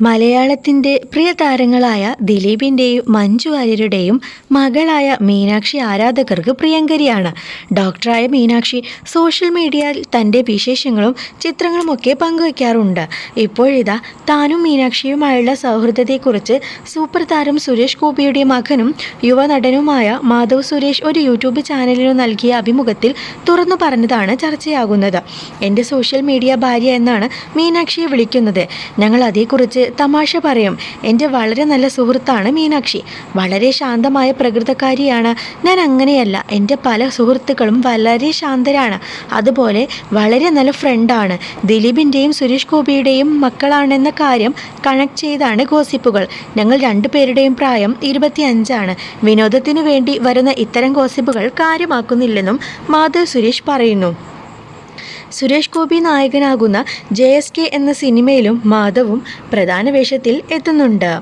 മലയാളത്തിന്റെ പ്രിയ താരങ്ങളായ ദിലീപിന്റെയും മഞ്ജു വാര്യരുടെയും മകളായ മീനാക്ഷി ആരാധകർക്ക് പ്രിയങ്കരിയാണ്. ഡോക്ടറായ മീനാക്ഷി സോഷ്യൽ മീഡിയയിൽ തന്റെ വിശേഷങ്ങളും ചിത്രങ്ങളും ഒക്കെ പങ്കുവയ്ക്കാറുണ്ട്. ഇപ്പോഴിതാ താനും മീനാക്ഷിയുമായുള്ള സൗഹൃദത്തെക്കുറിച്ച് സൂപ്പർ താരം സുരേഷ് ഗോപിയുടെ മകനും യുവനടനുമായ മാധവ് സുരേഷ് ഒരു യൂട്യൂബ് ചാനലിനു നൽകിയ അഭിമുഖത്തിൽ തുറന്നു പറഞ്ഞതാണ് ചർച്ചയാകുന്നത്. എന്റെ സോഷ്യൽ മീഡിയ ഭാര്യ എന്നാണ് മീനാക്ഷിയെ വിളിക്കുന്നത്. ഞങ്ങൾ അതേക്കുറിച്ച് തമാശ പറയും. എന്റെ വളരെ നല്ല സുഹൃത്താണ് മീനാക്ഷി. വളരെ ശാന്തമായ പ്രകൃതക്കാരിയാണ്. ഞാൻ അങ്ങനെയല്ല. എന്റെ പല സുഹൃത്തുക്കളും വളരെ ശാന്തരാണ്. അതുപോലെ വളരെ നല്ല ഫ്രണ്ടാണ്. ദിലീപിന്റെയും സുരേഷ് ഗോപിയുടെയും മക്കളാണെന്ന കാര്യം കണക്ട് ചെയ്താണ് ഗോസിപ്പുകൾ. ഞങ്ങൾ രണ്ടുപേരുടെയും പ്രായം ഇരുപത്തിയഞ്ചാണ്. വിനോദത്തിനു വേണ്ടി വരുന്ന ഇത്തരം ഗോസിപ്പുകൾ കാര്യമാക്കുന്നില്ലെന്നും മാധവ് സുരേഷ് പറയുന്നു. സുരേഷ് ഗോപി നായകനാകുന്ന ജെ എസ് കെ എന്ന സിനിമയിലും മാധവും പ്രധാന വേഷത്തിൽ എത്തുന്നുണ്ട്.